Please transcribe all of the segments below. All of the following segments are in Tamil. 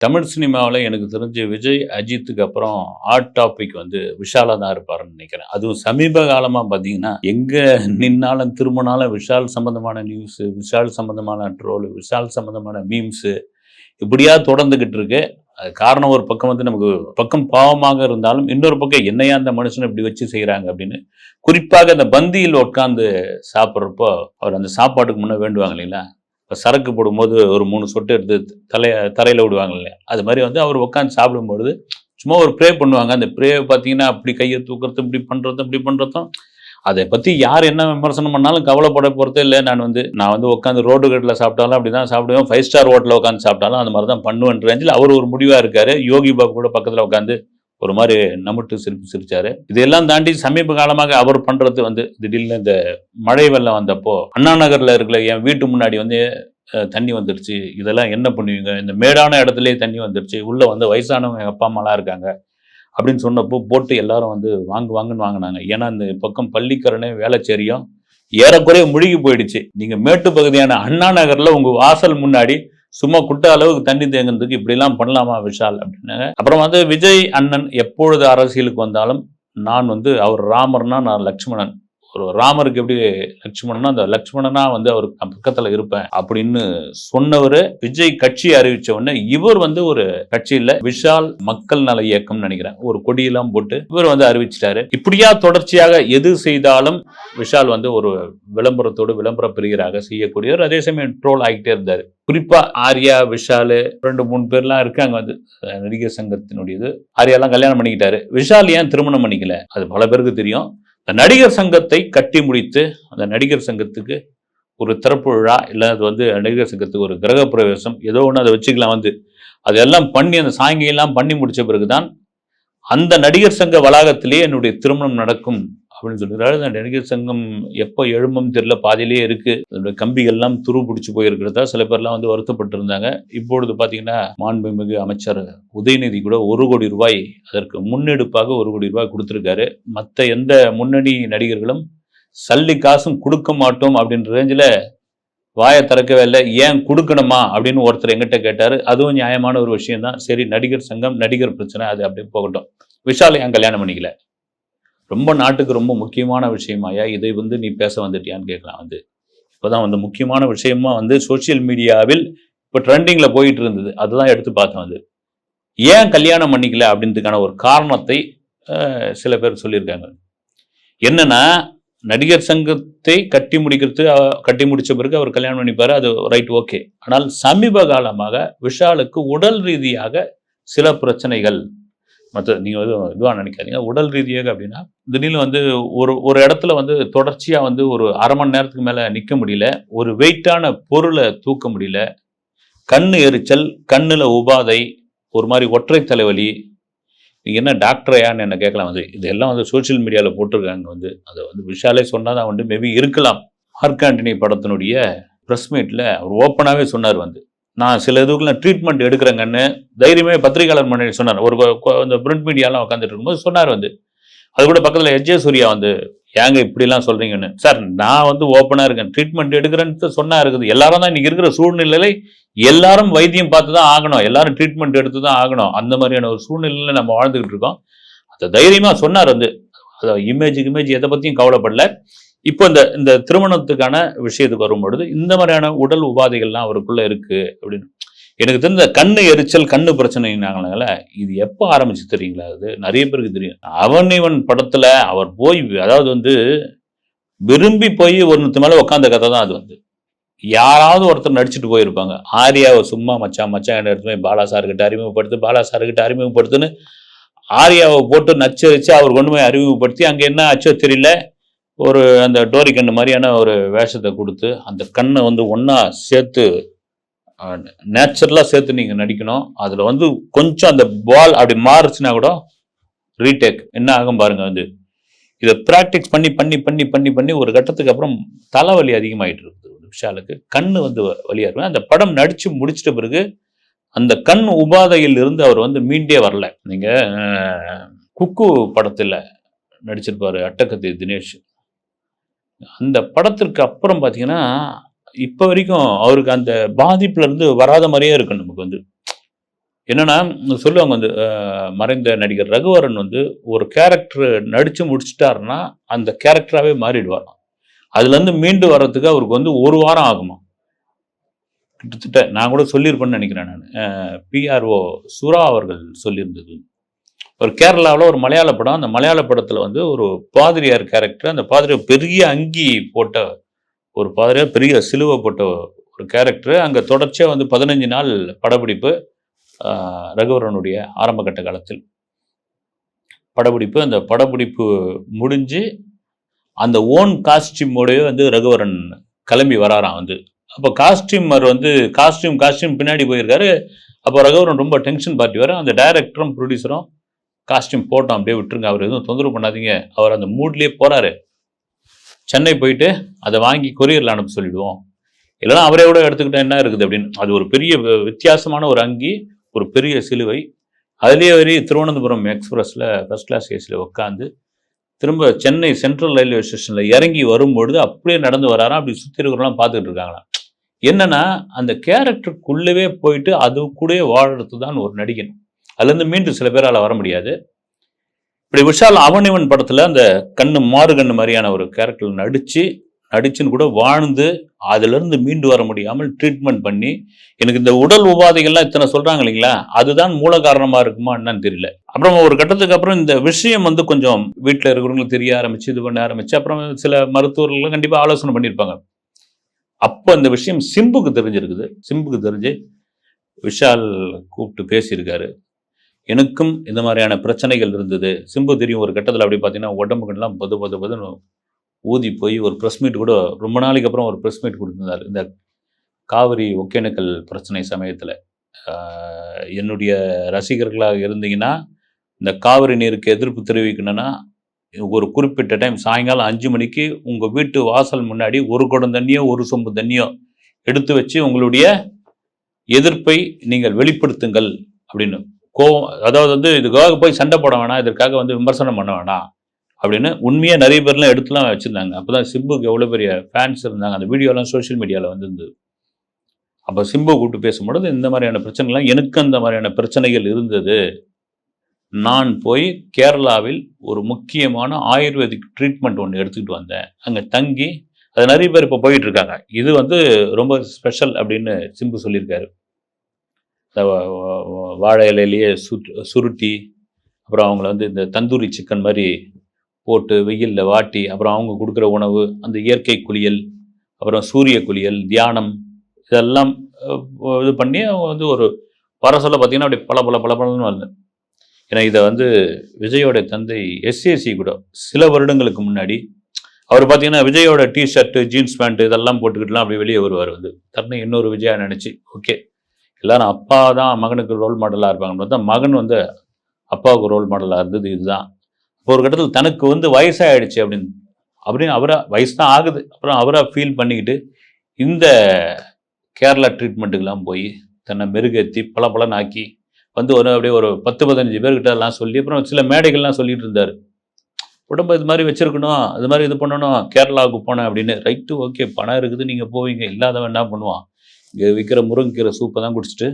தமிழ் சினிமாவில் எனக்கு தெரிஞ்ச விஜய் அஜித்துக்கு அப்புறம் ஹாட் டாபிக் வந்து விஷாலாக தான் இருப்பாருன்னு நினைக்கிறேன். அதுவும் சமீப காலமாக பார்த்தீங்கன்னா எங்கே நின்னாலும் திரும்பினாலும் விஷால் சம்மந்தமான நியூஸு விஷால் சம்மந்தமான ட்ரோலு விஷால் சம்மந்தமான மீம்ஸு இப்படியா தொடர்ந்துக்கிட்டு இருக்கு. அது காரணம் ஒரு பக்கம் வந்து நமக்கு பக்கம் பாவமாக இருந்தாலும் இன்னொரு பக்கம் என்னையா அந்த மனுஷனை இப்படி வச்சு செய்கிறாங்க அப்படின்னு குறிப்பாக அந்த பந்தியில் உட்காந்து சாப்பிட்றப்போ அவர் அந்த சாப்பாட்டுக்கு முன்னே வேண்டுவாங்க இல்லைங்களா? இப்போ சரக்கு போடும்போது ஒரு மூணு சொட்டு எடுத்து தலையை தரையில் விடுவாங்க இல்லையா? அது மாதிரி வந்து அவர் உட்காந்து சாப்பிடும்பொழுது சும்மா ஒரு ப்ரே பண்ணுவாங்க. அந்த ப்ரே பார்த்தீங்கன்னா அப்படி கையை தூக்குறது இப்படி பண்ணுறதும் இப்படி பண்ணுறதும் அதை பற்றி யார் என்ன விமர்சனம் பண்ணாலும் கவலைப்பட போகிறதே இல்லை. நான் வந்து நான் வந்து உட்காந்து ரோடு கட்டில் சாப்பிட்டாலும் அப்படி தான் சாப்பிடுவேன் ஃபைவ் ஸ்டார் ஹோட்டலில் உட்காந்து சாப்பிட்டாலும் அந்த மாதிரி தான் பண்ணுவேன் ரேஞ்சில் அவர் ஒரு முடிவாக இருக்கார். யோகி பாபு கூட பக்கத்தில் உட்காந்து ஒரு மாதிரி நம்மட்டு சிரிப்பு சிரிச்சாரு. இதெல்லாம் தாண்டி சமீப காலமாக அவர் பண்றது வந்து திடீர்னு இந்த மழை வெள்ளம் வந்தப்போ அண்ணா நகர்ல இருக்கிற என் வீட்டு முன்னாடி வந்து தண்ணி வந்துருச்சு. இதெல்லாம் என்ன பண்ணுவீங்க? இந்த மேடான இடத்துலயே தண்ணி வந்துருச்சு. உள்ள வந்து வயசானவங்க எங்கள் அப்பா அம்மாலாம் இருக்காங்க. அப்படின்னு சொன்னப்போ போட்டு எல்லாரும் வந்து வாங்கு வாங்குன்னு வாங்கினாங்க. ஏன்னா இந்த பக்கம் பள்ளிக்கரணை வேலைச்சேரியும் ஏறக்குறைய முழுகி போயிடுச்சு. நீங்க மேட்டு பகுதியான அண்ணா நகர்ல உங்க வாசல் முன்னாடி சும்மா குட்ட அளவுக்கு தண்ணி தேங்குறதுக்கு இப்படிலாம் பண்ணலாமா விஷால் அப்படின்னாங்க. அப்புறம் வந்து விஜய் அண்ணன் எப்பொழுது அரசியலுக்கு வந்தாலும் நான் வந்து அவர் ராமர்னா நான் லக்ஷ்மணன். ஒரு ராமருக்கு எப்படி லக்ஷ்மணனா அந்த லக்ஷ்மணனா வந்து அவருக்கு பக்கத்துல இருப்பேன் அப்படின்னு சொன்னவர் விஜய் கட்சி அறிவிச்ச உடனே இவர் வந்து ஒரு கட்சியில விஷால் மக்கள் நல இயக்கம்னு நினைக்கிறேன். ஒரு கொடியெல்லாம் போட்டு இவர் வந்து அறிவிச்சிட்டாரு. இப்படியா தொடர்ச்சியாக எது செய்தாலும் விஷால் வந்து ஒரு விளம்பரத்தோடு விளம்பர பிரியராக செய்யக்கூடியவர். அதே சமயம் ட்ரோல் ஆகிட்டே இருந்தார். குறிப்பா ஆர்யா விஷால் ரெண்டு மூணு பேர்லாம் இருக்காங்க வந்து. நடிகர் சங்கத்தினுடையது. ஆர்யாலாம் கல்யாணம் பண்ணிக்கிட்டாரு. விஷால் ஏன் திருமணம் பண்ணிக்கல? அது பல பேருக்கு தெரியும். இந்த நடிகர் சங்கத்தை கட்டி முடித்து அந்த நடிகர் சங்கத்துக்கு ஒரு திறப்பு விழா இல்லை அது வந்து நடிகர் சங்கத்துக்கு ஒரு கிரக பிரவேசம் ஏதோ ஒன்று அதை வச்சுக்கலாம் வந்து. அதெல்லாம் பண்ணி அந்த சாயங்கையெல்லாம் பண்ணி முடித்த பிறகுதான் அந்த நடிகர் சங்க வளாகத்திலேயே என்னுடைய திருமணம் நடக்கும். அப்படின்னு சொல்லிடுறாரு அந்த நடிகர் சங்கம் எப்போ எழும்பும் தெரியல பாதியிலேயே இருக்குது அதோட கம்பிகள்லாம் துரு பிடிச்சி போயிருக்கிறதா சில பேர்லாம் வந்து வருத்தப்பட்டிருந்தாங்க. இப்பொழுது பார்த்தீங்கன்னா மாண்புமிகு அமைச்சர் உதயநிதி கூட ஒரு கோடி ரூபாய் அதற்கு முன்னெடுப்பாக ஒரு கோடி ரூபாய் கொடுத்துருக்காரு. மற்ற எந்த முன்னணி நடிகர்களும் சல்லி காசும் கொடுக்க மாட்டோம் அப்படின்ற ரேஞ்சில் வாயை திறக்கவே இல்லை. ஏன் கொடுக்கணுமா அப்படின்னு ஒருத்தர் எங்கிட்ட கேட்டார். அதுவும் நியாயமான ஒரு விஷயம் தான் சரி நடிகர் சங்கம் நடிகர் பிரச்சனை அது அப்படியே போகட்டும். விஷால் ஏன் கல்யாணம் பண்ணிக்கல? ரொம்ப நாட்டுக்கு ரொம்ப முக்கியமான விஷயமாயா இதை வந்து நீ பேச வந்துட்டியான்னு கேட்கலாம் வந்து இப்போதான் வந்து முக்கியமான விஷயமா வந்து சோஷியல் மீடியாவில் இப்போ ட்ரெண்டிங்கில் போயிட்டு இருந்தது. அதுதான் எடுத்து பார்த்தேன் வந்து ஏன் கல்யாணம் பண்ணிக்கல அப்படின்றதுக்கான ஒரு காரணத்தை சில பேர் சொல்லியிருக்காங்க. என்னன்னா நடிகர் சங்கத்தை கட்டி முடிக்கிறது கட்டி முடித்த பிறகு அவர் கல்யாணம் பண்ணிப்பார் அது ரைட் ஓகே ஆனால் சமீப காலமாக விஷாலுக்கு உடல் ரீதியாக சில பிரச்சனைகள் மற்ற நீங்கள் வந்து இதுவாக நினைக்காதீங்க. உடல் ரீதியாக அப்படின்னா திடீர்னு வந்து ஒரு ஒரு இடத்துல வந்து தொடர்ச்சியாக வந்து ஒரு அரை மணி நேரத்துக்கு மேலே நிற்க முடியல ஒரு வெயிட்டான பொருளை தூக்க முடியல கண் எரிச்சல் கண்ணில் உபாதை ஒரு மாதிரி ஒற்றை தலைவலி நீங்கள் என்ன டாக்டரையான்னு என்ன கேட்கலாம். வந்து இதெல்லாம் வந்து சோஷியல் மீடியாவில் போட்டிருக்காங்க வந்து. அதை வந்து விஷாலே சொன்னால் தான் வந்து மேபி இருக்கலாம். மார்க் ஆண்டனி படத்தினுடைய ப்ரெஸ் மீட்டில் அவர் ஓப்பனாகவே சொன்னார் வந்து. நான் சில இதுக்குள்ள ட்ரீட்மெண்ட் எடுக்கிறேங்கன்னு தைரியமே பத்திரிகையாளர் மணி சொன்னார். ஒரு கொ- இந்த பிரிண்ட் மீடியாலாம் உட்காந்துட்டு இருக்கும்போது சொன்னார் வந்து. அது கூட பக்கத்தில் எஜே சூர்யா வந்து ஏங்க இப்படிலாம் சொல்கிறீங்கன்னு சார் நான் வந்து ஓப்பனாக இருக்கேன். ட்ரீட்மெண்ட் எடுக்கிறேன்னு சொன்னா இருக்குது. எல்லாரும் தான் இன்றைக்கி இருக்கிற சூழ்நிலையில எல்லாரும் வைத்தியம் பார்த்து தான் ஆகணும். எல்லாரும் ட்ரீட்மெண்ட் எடுத்து தான் ஆகணும். அந்த மாதிரியான ஒரு சூழ்நிலையில் நம்ம வாழ்ந்துக்கிட்டு இருக்கோம். அதை தைரியமாக சொன்னார் வந்து. இமேஜ் இமேஜ் எதை பற்றியும் கவலைப்படல. இப்போ இந்த இந்த திருமணத்துக்கான விஷயத்துக்கு வரும்பொழுது இந்த மாதிரியான உடல் உபாதைகள்லாம் அவருக்குள்ள இருக்கு அப்படின்னு. எனக்கு தெரிஞ்ச கண்ணு எரிச்சல் கண்ணு பிரச்சனைனாங்கள இது எப்போ ஆரம்பிச்சு தெரியுங்களா? அது நிறைய பேருக்கு தெரியும். அவன் இவன் படத்துல அவர் போய் அதாவது வந்து விரும்பி போய் ஒருத்தர் மேலே உட்காந்த கதை தான் அது வந்து. யாராவது ஒருத்தர் நடிச்சுட்டு போயிருப்பாங்க. ஆர்யாவை சும்மா மச்சான் மச்சான் எடுத்து போய் பாலா சார்கிட்ட அறிமுகப்படுத்து பாலா சார்கிட்ட அறிமுகப்படுத்துன்னு ஆர்யாவை போட்டு நச்சரிச்சு அவர் கொண்டு போய் அறிமுகப்படுத்தி அங்கே என்ன ஆச்சோ தெரியல. ஒரு அந்த டோரி கண்ணு மாதிரியான ஒரு வேஷத்தை கொடுத்து அந்த கண்ணை வந்து ஒன்றா சேர்த்து நேச்சுரலாக சேர்த்து நீங்கள் நடிக்கணும். அதில் வந்து கொஞ்சம் அந்த பால் அப்படி மாறுச்சுன்னா கூட ரீடேக். என்ன ஆகும் பாருங்க வந்து. இதை ப்ராக்டிஸ் பண்ணி பண்ணி பண்ணி பண்ணி பண்ணி ஒரு கட்டத்துக்கு அப்புறம் தலைவலி அதிகமாகிட்டு இருக்குது ஒரு விஷாலுக்கு. கண் வந்து வ- இருக்கும். அந்த படம் நடித்து முடிச்சிட்ட பிறகு அந்த கண் உபாதையில் இருந்து அவர் வந்து மீண்டே வரல. நீங்கள் குக்கு படத்தில் நடிச்சிருப்பார் அட்டகத்தி தினேஷ். அந்த படத்திற்கு அப்புறம் பார்த்தீங்கன்னா இப்போ வரைக்கும் அவருக்கு அந்த பாதிப்புலேருந்து வராத மாதிரியே இருக்கு நமக்கு வந்து. என்னன்னா சொல்லுவாங்க வந்து மறைந்த நடிகர் ரகுவரன் வந்து ஒரு கேரக்டர் நடித்து முடிச்சிட்டாருன்னா அந்த கேரக்டராகவே மாறிடுவாராம் அதுலேருந்து மீண்டு வர்றதுக்கு அவருக்கு வந்து ஒரு வாரம் ஆகுமா? கிட்டத்தட்ட நான் கூட சொல்லியிருப்பேன்னு நினைக்கிறேன் நான். பிஆர்ஓ சுரா அவர்கள் சொல்லியிருந்தது. ஒரு கேரளாவில் ஒரு மலையாள படம். அந்த மலையாள படத்தில் வந்து ஒரு பாதிரியார் கேரக்டர் அந்த பாதிரியார் பெரிய அங்கி போட்ட ஒரு பாதிரியார் பெரிய சிலுவை போட்ட ஒரு கேரக்டர் அங்கே தொடர்ச்சியாக வந்து பதினஞ்சு நாள் படப்பிடிப்பு ரகுவரனுடைய ஆரம்பகட்ட காலத்தில். படப்பிடிப்பு அந்த படப்பிடிப்பு முடிஞ்சு அந்த ஓன் காஸ்டியூமோடய வந்து ரகுவரன் கிளம்பி வராராம் வந்து. அப்போ காஸ்டியூமர் வந்து காஸ்டியூம் காஸ்டியூம் பின்னாடி போயிருக்காரு. அப்போ ரகுவரன் ரொம்ப டென்ஷன் பார்ட்டி வர அந்த டைரக்டரும் ப்ரொடியூசரும் காஸ்டியூம் போட்டோம் அப்படியே விட்டுருங்க. அவர் எதுவும் தொந்தரவு பண்ணாதீங்க. அவர் அந்த மூட்லேயே போகிறாரு சென்னை போயிட்டு அதை வாங்கி கொரியரில் அனுப்ப சொல்லிடுவோம். இல்லைன்னா அவரே கூட எடுத்துக்கிட்டா என்ன இருக்குது அப்படின்னு. அது ஒரு பெரிய வித்தியாசமான ஒரு அங்கி ஒரு பெரிய சிலுவை. அதுலேயே வரி திருவனந்தபுரம் எக்ஸ்பிரஸில் ஃபஸ்ட் கிளாஸ் ஏசியில் உட்காந்து திரும்ப சென்னை சென்ட்ரல் ரயில்வே ஸ்டேஷனில் இறங்கி வரும்பொழுது அப்படியே நடந்து வராராம் அப்படி சுற்றி இருக்கிறவங்களாம் பார்த்துட்டு இருக்காங்களாம். என்னன்னா அந்த கேரக்டருக்குள்ளவே போயிட்டு அது கூட வாழறது தான் ஒரு நடிகன். அதுலேருந்து மீண்டும் சில பேரால் வர முடியாது. இப்படி விஷால் அவனிவன் படத்தில் அந்த கண்ணு மாறு கண்ணு மாதிரியான ஒரு கேரக்டர் நடித்து நடிச்சுன்னு கூட வாழ்ந்து அதுலேருந்து மீண்டு வர முடியாமல் ட்ரீட்மெண்ட் பண்ணி எனக்கு இந்த உடல் உபாதைகள்லாம் இத்தனை சொல்கிறாங்க இல்லைங்களா? அதுதான் மூல காரணமாக இருக்குமா என்னன்னு தெரியல. அப்புறம் ஒரு கட்டத்துக்கு அப்புறம் இந்த விஷயம் வந்து கொஞ்சம் வீட்டில் இருக்கிறவங்களுக்கு தெரிய ஆரம்பிச்சு இது பண்ண ஆரம்பிச்சு அப்புறம் சில மருத்துவர்கள்லாம் கண்டிப்பாக ஆலோசனை பண்ணியிருப்பாங்க. அப்போ இந்த விஷயம் சிம்புக்கு தெரிஞ்சிருக்குது. சிம்புக்கு தெரிஞ்சு விஷால் கூப்பிட்டு பேசியிருக்காரு. எனக்கும் இந்த மாதிரியான பிரச்சனைகள் இருந்தது. சிம்பு தெரியும் ஒரு கட்டத்தில் அப்படி பார்த்தீங்கன்னா உடம்புகள்லாம் பொது பொது பதுன்னு ஊதி போய் ஒரு ப்ரெஸ் மீட் கூட ரொம்ப நாளைக்கு அப்புறம் ஒரு ப்ரெஸ் மீட் கொடுத்துருந்தார். இந்த காவிரி ஒகேனக்கல் பிரச்சனை சமயத்தில். என்னுடைய ரசிகர்களாக இருந்தீங்கன்னா இந்த காவிரி நீருக்கு எதிர்ப்பு தெரிவிக்கணும்னா ஒரு குறிப்பிட்ட டைம் சாயங்காலம் அஞ்சு மணிக்கு உங்கள் வீட்டு வாசல் முன்னாடி ஒரு குடம் தண்ணியோ ஒரு சொம்பு தண்ணியோ எடுத்து வச்சு உங்களுடைய எதிர்ப்பை நீங்கள் வெளிப்படுத்துங்கள் அப்படின்னு கோவம் அதாவது வந்து இதுக்காக போய் சண்டை போட வேணாம் இதற்காக வந்து விமர்சனம் பண்ண வேணாம் அப்படின்னு உண்மையாக நிறைய பேர்லாம் எடுத்துலாம் வச்சுருந்தாங்க. அப்போ தான் சிம்புக்கு எவ்வளோ பெரிய ஃபேன்ஸ் இருந்தாங்க. அந்த வீடியோலாம் சோஷியல் மீடியாவில் வந்துருந்தது அப்போ சிம்பு கூப்பிட்டு பேசும்பொழுது இந்த மாதிரியான பிரச்சனைலாம் எனக்கு அந்த மாதிரியான பிரச்சனைகள் இருந்தது. நான் போய் கேரளாவில் ஒரு முக்கியமான ஆயுர்வேதிக் ட்ரீட்மெண்ட் ஒன்று எடுத்துக்கிட்டு வந்தேன். அங்கே தங்கி அது நிறைய பேர் இப்போ போயிட்டு இருக்காங்க. இது வந்து ரொம்ப ஸ்பெஷல் அப்படின்னு சிம்பு சொல்லியிருக்காரு. இந்த வாழை இலையிலேயே சுட் சுருட்டி அப்புறம் அவங்கள வந்து இந்த தந்தூரி சிக்கன் மாதிரி போட்டு வெயிலில் வாட்டி அப்புறம் அவங்க கொடுக்குற உணவு அந்த இயற்கை குளியல் அப்புறம் சூரிய குளியல் தியானம் இதெல்லாம் இது பண்ணி அவங்க வந்து ஒரு வர சொல்ல பார்த்தீங்கன்னா அப்படி பல பல பல பலன்னு வருது ஏன்னா இதை வந்து விஜயோட தந்தை எஸ்ஏசி கூட சில வருடங்களுக்கு முன்னாடி அவர் பார்த்தீங்கன்னா விஜயோட டிஷர்ட்டு ஜீன்ஸ் பேண்ட்டு இதெல்லாம் போட்டுக்கிட்டுலாம் அப்படி வெளியே வருவார் வந்து. தன்னை இன்னொரு விஜயா நினச்சி ஓகே. எல்லாரும் அப்பா தான் மகனுக்கு ரோல் மாடலாக இருப்பாங்கன்னு பார்த்தா மகன் வந்து அப்பாவுக்கு ரோல் மாடலாக இருந்தது இதுதான். இப்போ ஒரு கட்டத்தில் தனக்கு வந்து வயசாகிடுச்சு அப்படின்னு அப்படின்னு அவராக வயசு தான் ஆகுது. அப்புறம் அவராக ஃபீல் பண்ணிக்கிட்டு இந்த கேரளா ட்ரீட்மெண்ட்டுக்கெல்லாம் போய் தன்னை மெருகேற்றி பல பலன் ஆக்கி வந்து ஒரு அப்படியே ஒரு பத்து பதினஞ்சு பேர்கிட்ட எல்லாம் சொல்லி அப்புறம் சில மேடைகள்லாம் சொல்லிட்டு இருந்தார். உடம்பு இது மாதிரி வச்சுருக்கணும் இது மாதிரி இது பண்ணணும் கேரளாவுக்கு போனேன் அப்படின்னு. ரைட்டு ஓகே பணம் இருக்குது நீங்கள் போவீங்க இல்லாதவன் என்ன பண்ணுவான்? இங்கே விற்கிற முருங்கைக்கீரை சூப்பை தான் குடிச்சிட்டு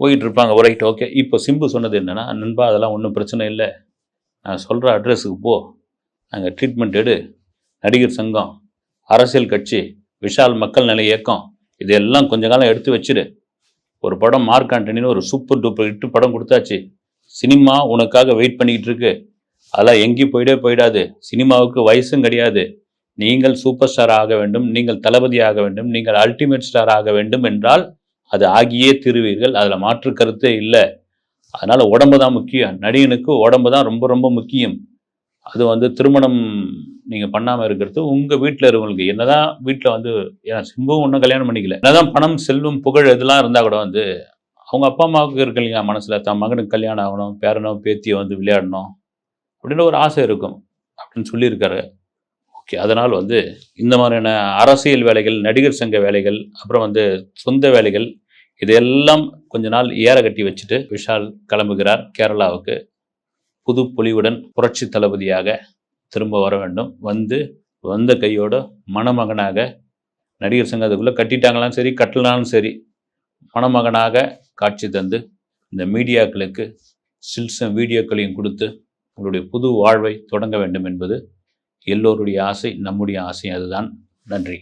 போயிட்டு இருப்பாங்க ரைட் ஓகே இப்போ சிம்பு சொன்னது என்னென்னா நண்பா அதெல்லாம் ஒன்றும் பிரச்சனை இல்லை. நான் சொல்கிற அட்ரஸுக்கு போ. அங்கே ட்ரீட்மெண்ட் எடு. நடிகர் சங்கம் அரசியல் கட்சி விஷால் மக்கள் நிலை இயக்கம் இதெல்லாம் கொஞ்ச காலம் எடுத்து வச்சிரு. ஒரு படம் மார்க் ஆண்டனின்னு ஒரு சூப்பர் டூப்பர் இட்டு படம் கொடுத்தாச்சு. சினிமா உனக்காக வெயிட் பண்ணிக்கிட்டு இருக்கு. அதெல்லாம் எங்கேயும் போயிடவே போயிடாது. சினிமாவுக்கு வயசும் கிடையாது. நீங்கள் சூப்பர் ஸ்டார் ஆக வேண்டும் நீங்கள் தளபதி ஆக வேண்டும் நீங்கள் அல்டிமேட் ஸ்டார் ஆக வேண்டும் என்றால் அது ஆகியே திருவீர்கள். அதில் மாற்று கருத்தே இல்லை. அதனால் உடம்பு தான் முக்கியம். நடிகனுக்கு உடம்பு தான் ரொம்ப ரொம்ப முக்கியம். அது வந்து திருமணம் நீங்கள் பண்ணாமல் இருக்கிறது உங்கள் வீட்டில் இருக்கவங்களுக்கு. என்னதான் வீட்டில் வந்து ஏன்னா சிம்புவும் ஒன்றும் கல்யாணம் பண்ணிக்கல. என்னதான் பணம் செல்வம் புகழ் இதெல்லாம் இருந்தால் கூட வந்து அவங்க அப்பா அம்மாவுக்கு இருக்கு இல்லையா மனசில்? தன் மகனுக்கு கல்யாணம் ஆகணும் பேரனோ பேத்தியோ வந்து விளையாடணும் அப்படின்னு ஒரு ஆசை இருக்கும் அப்படின்னு சொல்லியிருக்காரு. ஓகே அதனால் வந்து இந்த மாதிரியான அரசியல் வேலைகள் நடிகர் சங்க வேலைகள் அப்புறம் வந்து சொந்த வேலைகள் இதையெல்லாம் கொஞ்ச நாள் ஏற கட்டி வச்சுட்டு விஷால் கிளம்புகிறார் கேரளாவுக்கு. புது பொலிவுடன் புரட்சி தளபதியாக திரும்ப வர வேண்டும். வந்து வந்த கையோட மணமகனாக நடிகர் சங்கத்துக்குள்ளே கட்டிட்டாங்களாலும் சரி கட்டலாலும் சரி மணமகனாக காட்சி தந்து இந்த மீடியாக்களுக்கு சில்சம் வீடியோக்களையும் கொடுத்து உங்களுடைய புது வாழ்வை தொடங்க வேண்டும் என்பது எல்லோருடைய ஆசை நம்முடைய ஆசை அதுதான். நன்றி.